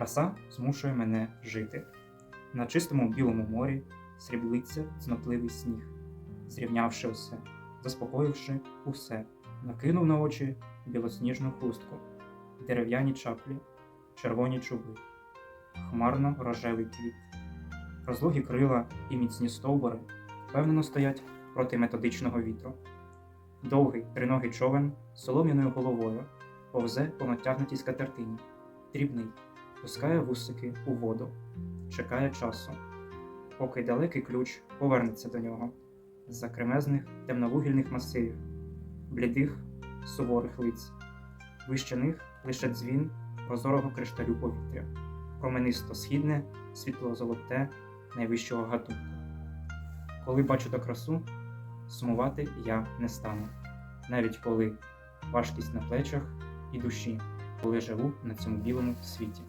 Краса змушує мене жити. На чистому білому морі сріблиться цнотливий сніг, зрівнявши усе, заспокоївши усе, накинув на очі білосніжну хустку, дерев'яні чаплі, червоні чуби, хмарно рожевий квіт. Розлогі крила і міцні стовбури впевнено стоять проти методичного вітру. Довгий триногий човен з солом'яною головою повзе по натягнутій скатертині, дрібний, пускає вусики у воду, чекає часу, поки далекий ключ повернеться до нього. З-за кремезних темновугільних масивів, блідих суворих лиць, вище них лише дзвін прозорого кришталю повітря, променисто східне, світло-золоте найвищого гатунку. Коли бачу ту красу, сумувати я не стану, навіть коли важкість на плечах і душі, коли живу на цьому білому світі.